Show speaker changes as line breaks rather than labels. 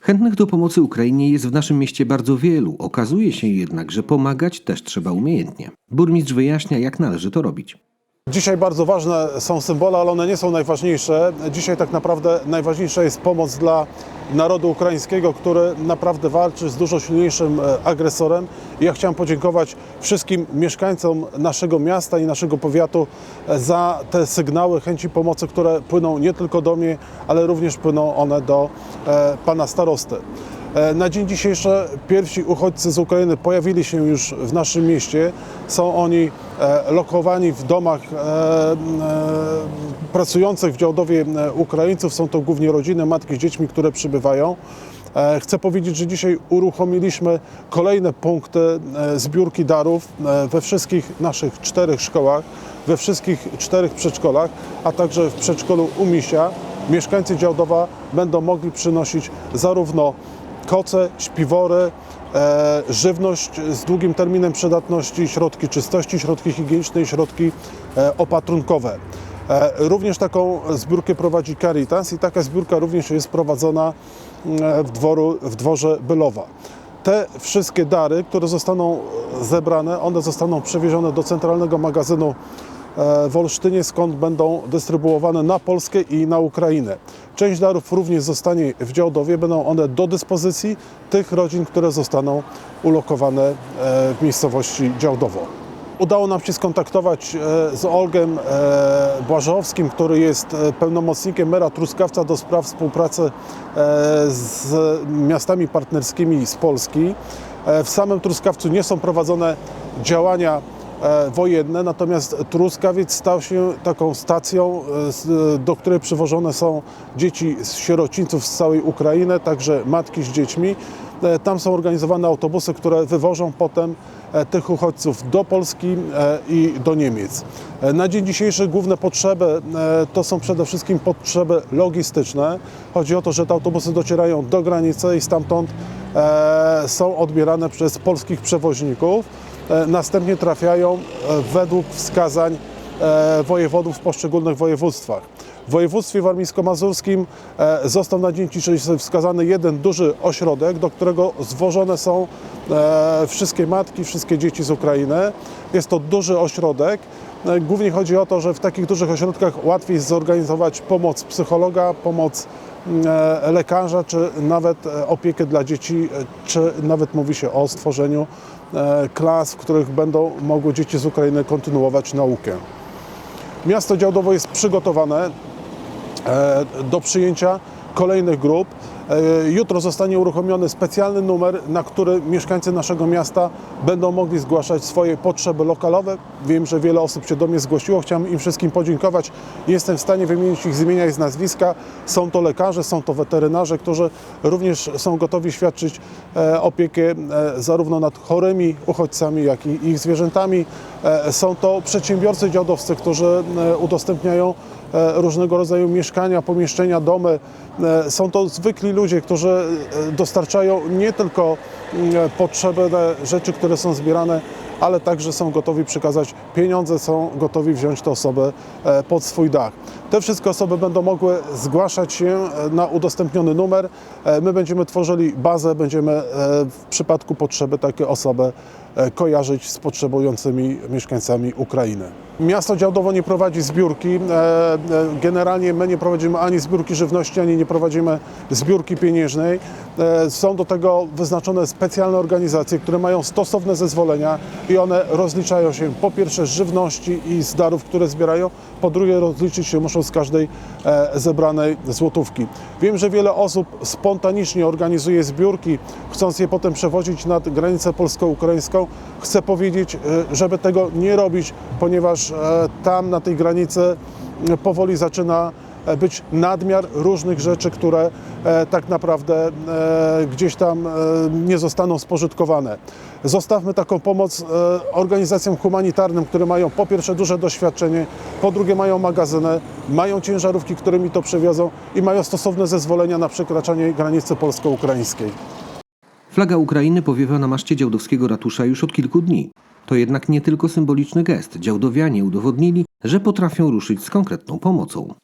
Chętnych do pomocy Ukrainie jest w naszym mieście bardzo wielu. Okazuje się jednak, że pomagać też trzeba umiejętnie. Burmistrz wyjaśnia, jak należy to robić.
Dzisiaj bardzo ważne są symbole, ale one nie są najważniejsze. Dzisiaj tak naprawdę najważniejsza jest pomoc dla narodu ukraińskiego, który naprawdę walczy z dużo silniejszym e, agresorem. I ja chciałem podziękować wszystkim mieszkańcom naszego miasta i naszego powiatu e, za te sygnały chęci pomocy, które płyną nie tylko do mnie, ale również płyną one do e, pana starosty. E, Na dzień dzisiejszy pierwsi uchodźcy z Ukrainy pojawili się już w naszym mieście. Są oni e, lokowani w domach e, pracujących w Działdowie Ukraińców. Są to głównie rodziny, matki z dziećmi, które przybywają. Chcę powiedzieć, że dzisiaj uruchomiliśmy kolejne punkty zbiórki darów we wszystkich naszych czterech szkołach, we wszystkich czterech przedszkolach, a także w przedszkolu Umisia. Mieszkańcy Działdowa będą mogli przynosić zarówno koce, śpiwory, e, żywność z długim terminem przydatności, środki czystości, środki higieniczne i środki e, opatrunkowe. E, również taką zbiórkę prowadzi Caritas i taka zbiórka również jest prowadzona mm, w, dworu, w dworze Bylowa. Te wszystkie dary, które zostaną zebrane, one zostaną przewiezione do centralnego magazynu w Olsztynie, skąd będą dystrybuowane na Polskę i na Ukrainę. Część darów również zostanie w Działdowie, będą one do dyspozycji tych rodzin, które zostaną ulokowane e, w miejscowości Działdowo. Udało nam się skontaktować e, z Olgiem e, Błażowskim, który jest e, pełnomocnikiem mera Truskawca do spraw współpracy e, z miastami partnerskimi z Polski. E, W samym Truskawcu nie są prowadzone działania e, wojenne, natomiast Truskawiec stał się taką stacją, e, z- do której przywożone są dzieci z sierocińców z całej Ukrainy, także matki z dziećmi. E, Tam są organizowane autobusy, które wywożą potem e, tych uchodźców do Polski e, i do Niemiec. E, Na dzień dzisiejszy główne potrzeby e, to są przede wszystkim potrzeby logistyczne. Chodzi o to, że te autobusy docierają do granicy i stamtąd e, są odbierane przez polskich przewoźników. E, Następnie trafiają e, według wskazań e, wojewodów w poszczególnych województwach. W województwie warmińsko-mazurskim został na dzień dzisiejszy wskazany jeden duży ośrodek, do którego zwożone są wszystkie matki, wszystkie dzieci z Ukrainy. Jest to duży ośrodek. Głównie chodzi o to, że w takich dużych ośrodkach łatwiej zorganizować pomoc psychologa, pomoc lekarza, czy nawet e, opiekę dla dzieci, e, czy nawet mówi się o stworzeniu e, klas, w których będą mogły dzieci z Ukrainy kontynuować naukę. Miasto Działdowo jest przygotowane e, do przyjęcia kolejnych grup. E, Jutro zostanie uruchomiony specjalny numer, na który mieszkańcy naszego miasta będą mogli zgłaszać swoje potrzeby lokalowe. Wiem, że wiele osób się do mnie zgłosiło. Chciałem im wszystkim podziękować. Jestem w stanie wymienić ich z imienia i z nazwiska. Są to lekarze, są to weterynarze, którzy również są gotowi świadczyć e, opiekę e, zarówno nad chorymi uchodźcami, jak i ich zwierzętami. Są to przedsiębiorcy działdowscy, którzy udostępniają różnego rodzaju mieszkania, pomieszczenia, domy. E, Są to zwykli ludzie, którzy e, dostarczają nie tylko mm, potrzebne rzeczy, które są zbierane, ale także są gotowi przekazać pieniądze, są gotowi wziąć te osoby e, pod swój dach. Te wszystkie osoby będą mogły zgłaszać się e, na udostępniony numer. E, My będziemy tworzyli bazę, będziemy e, w przypadku potrzeby takie osoby e, kojarzyć z potrzebującymi mieszkańcami Ukrainy. Miasto Działdowo nie prowadzi zbiórki. E, e, Generalnie my nie prowadzimy ani zbiórki żywności, ani nie prowadzimy zbiórki pieniężnej. E, Są do tego wyznaczone specjalne organizacje, które mają stosowne zezwolenia i one rozliczają się po pierwsze z żywności i z darów, które zbierają, po drugie rozliczyć się muszą z każdej e, zebranej złotówki. Wiem, że wiele osób spontanicznie organizuje zbiórki, chcąc je potem przewozić nad granicę polsko-ukraińską. Chcę powiedzieć, e, żeby tego nie robić, ponieważ e, tam na tej granicy e, powoli zaczyna być nadmiar różnych rzeczy, które tak naprawdę gdzieś tam nie zostaną spożytkowane. Zostawmy taką pomoc organizacjom humanitarnym, które mają po pierwsze duże doświadczenie, po drugie mają magazyny, mają ciężarówki, którymi to przewiozą i mają stosowne zezwolenia na przekraczanie granicy polsko-ukraińskiej.
Flaga Ukrainy powiewa na maszcie działdowskiego ratusza już od kilku dni. To jednak nie tylko symboliczny gest. Działdowianie udowodnili, że potrafią ruszyć z konkretną pomocą.